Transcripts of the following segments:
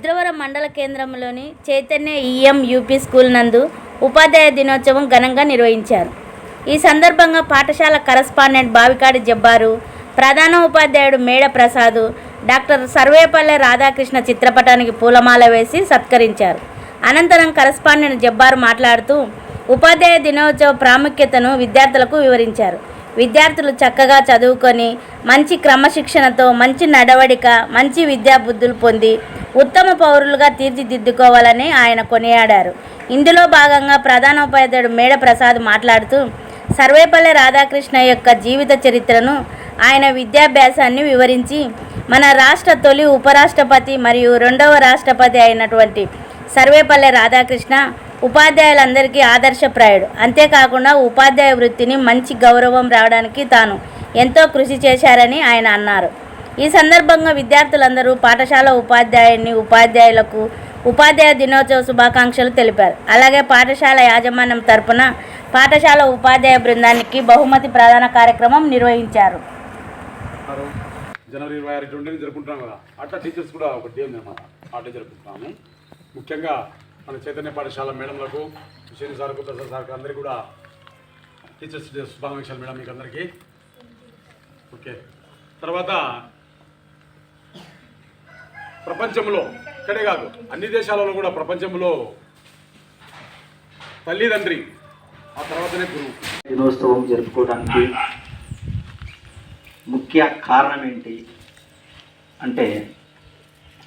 రుద్రవరం మండల కేంద్రంలోని Chaitanya EM UP school నందు ఉపాధ్యాయ దినోత్సవం ఘనంగా నిర్వహించారు. ఈ సందర్భంగా పాఠశాల కరస్పాండెంట్ బావికాడి జబ్బారు ప్రధాన ఉపాధ్యాయుడు మేడ ప్రసాద్ డాక్టర్ సర్వేపల్లె రాధాకృష్ణ చిత్రపటానికి పూలమాల వేసి సత్కరించారు. అనంతరం కరస్పాండెంట్ జబ్బారు మాట్లాడుతూ ఉపాధ్యాయ దినోత్సవ ప్రాముఖ్యతను విద్యార్థులకు వివరించారు. విద్యార్థులు చక్కగా చదువుకొని మంచి క్రమశిక్షణతో మంచి నడవడిక మంచి విద్యా బుద్ధులు పొంది ఉత్తమ పౌరులుగా తీర్చిదిద్దుకోవాలని ఆయన కొనియాడారు. ఇందులో భాగంగా ప్రధాన ఉపాధ్యాయుడు మేడ ప్రసాద్ మాట్లాడుతూ సర్వేపల్లి రాధాకృష్ణ యొక్క జీవిత చరిత్రను ఆయన విద్యాభ్యాసాన్ని వివరించి మన రాష్ట్ర తొలి ఉపరాష్ట్రపతి మరియు రెండవ రాష్ట్రపతి అయినటువంటి సర్వేపల్లి రాధాకృష్ణ ఉపాధ్యాయులందరికీ ఆదర్శప్రాయుడు అంతేకాకుండా ఉపాధ్యాయ వృత్తిని మంచి గౌరవం రావడానికి తాను ఎంతో కృషి చేశారని ఆయన అన్నారు. ఈ సందర్భంగా విద్యార్థులందరూ పాఠశాల ఉపాధ్యాయుని ఉపాధ్యాయులకు ఉపాధ్యాయ దినోత్సవ శుభాకాంక్షలు తెలిపారు. అలాగే పాఠశాల యాజమాన్యం తరపున పాఠశాల ఉపాధ్యాయ బృందానికి బహుమతి ప్రధాన కార్యక్రమం నిర్వహించారు. జనవరి ఇరవై ఆరు ట్వంటీ జరుపుకుంటున్నాం కదా. అట్లా టీచర్స్ కూడా ఒక డే ఉందన్నమాట ఆ డే జరుపుకుంటున్నాము. ముఖ్యంగా మన చైతన్య పాఠశాల మేడంలకు విషయం సార్కు ప్రసాద్ సార్కు అందరికీ కూడా టీచర్స్ డే శుభాకాంక్షలు మేడం మీకు అందరికీ. ఓకే. తర్వాత ప్రపంచంలో ఇక్కడే కాదు అన్ని దేశాలలో కూడా ప్రపంచంలో తల్లిదండ్రి ఆ తర్వాతనే గురువు. దినోత్సవం జరుపుకోవడానికి ముఖ్య కారణం ఏంటి? అంటే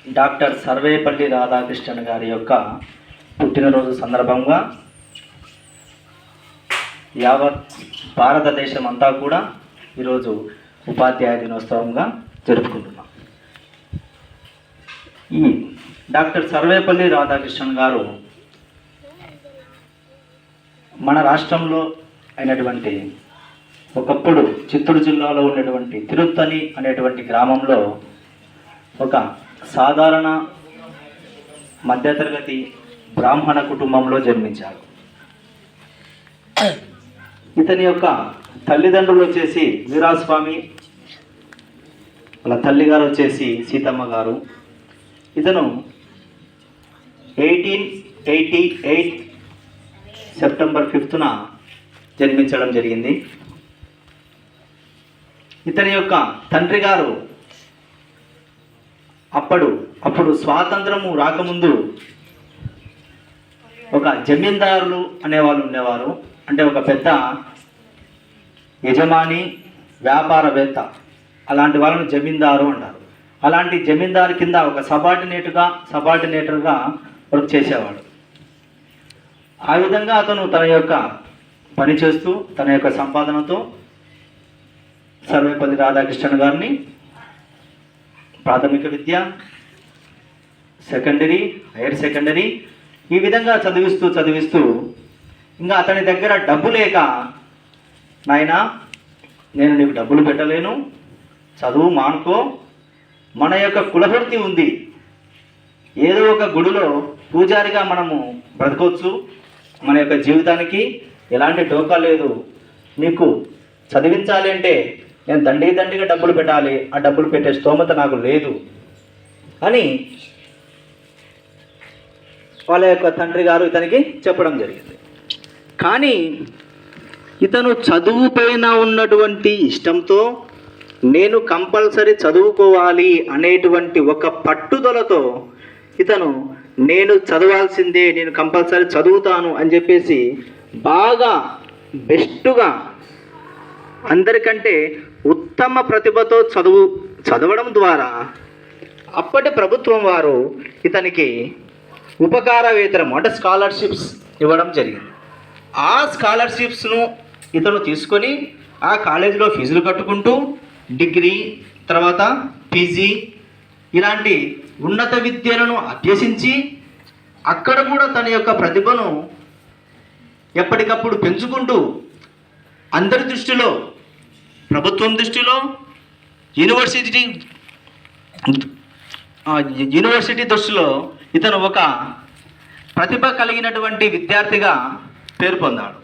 డాక్టర్ సర్వేపల్లి రాధాకృష్ణన్ గారి యొక్క పుట్టినరోజు సందర్భంగా యావత్ భారతదేశం అంతా కూడా ఈరోజు ఉపాధ్యాయ దినోత్సవంగా జరుపుకుంటుంది డాక్టర్ సర్వేపల్లి రాధాకృష్ణన్ గారు మన రాష్ట్రంలో అయినటువంటి ఒకప్పుడు చిత్తూరు జిల్లాలో ఉన్నటువంటి తిరుత్తని అనేటువంటి గ్రామంలో ఒక సాధారణ మధ్యతరగతి బ్రాహ్మణ కుటుంబంలో జన్మించారు. ఇతని యొక్క తల్లిదండ్రులు వచ్చేసి వీరాస్వామి వాళ్ళ తల్లిగారు వచ్చేసి సీతమ్మ గారు ఇతను ఎయిటీన్ ఎయిటీ ఎయిట్ సెప్టెంబర్ ఫిఫ్త్న జన్మించడం జరిగింది. ఇతని యొక్క తండ్రి గారు అప్పుడు అప్పుడు స్వాతంత్రము రాకముందు ఒక జమీందారులు అనేవాళ్ళు ఉండేవారు. అంటే ఒక పెద్ద యజమాని వ్యాపారవేత్త. అలాంటి వాళ్ళని జమీందారు అంటారు. అలాంటి జమీందారు కింద ఒక సబార్డినేటుగా సబార్డినేటర్గా వర్క్ చేసేవాడు. ఆ విధంగా అతను తన యొక్క పని చేస్తూ తన యొక్క సంపాదనతో సర్వేపల్లి రాధాకృష్ణన్ గారిని ప్రాథమిక విద్య సెకండరీ హైయర్ సెకండరీ ఈ విధంగా చదివిస్తూ చదివిస్తూ ఇంకా అతని దగ్గర డబ్బు లేక నాయనా నేను నీకు డబ్బులు పెట్టలేను చదువు మానుకో మన యొక్క కులవృత్తి ఉంది. ఏదో ఒక గుడిలో పూజారిగా మనము బ్రతకవచ్చు మన యొక్క జీవితానికి. ఎలాంటి డోకా లేదు. నీకు చదివించాలి అంటే నేను దండి దండిగా డబ్బులు పెట్టాలి. ఆ డబ్బులు పెట్టే స్తోమత నాకు లేదు. అని వాళ్ళ యొక్క తండ్రి గారు ఇతనికి చెప్పడం జరిగింది. కానీ ఇతను చదువు పైన ఉన్నటువంటి ఇష్టంతో నేను కంపల్సరీ చదువుకోవాలి అనేటువంటి ఒక పట్టుదలతో ఇతను నేను చదవాల్సిందే నేను కంపల్సరీ చదువుతాను అని చెప్పేసి బాగా బెస్ట్గా అందరికంటే ఉత్తమ ప్రతిభతో చదువు చదవడం ద్వారా అప్పటి ప్రభుత్వం వారు ఇతనికి ఉపకార వేతనం అంటే స్కాలర్షిప్స్ ఇవ్వడం జరిగింది. ఆ స్కాలర్షిప్స్ను ఇతను తీసుకొని ఆ కాలేజీలో ఫీజులు కట్టుకుంటూ డిగ్రీ తర్వాత పీజీ ఇలాంటి ఉన్నత విద్యలను అభ్యసించి అక్కడ కూడా తన యొక్క ప్రతిభను ఎప్పటికప్పుడు పెంచుకుంటూ అందరి దృష్టిలో ప్రభుత్వం దృష్టిలో యూనివర్సిటీ యూనివర్సిటీ దృష్టిలో ఇతను ఒక ప్రతిభ కలిగినటువంటి విద్యార్థిగా పేరు పొందాడు.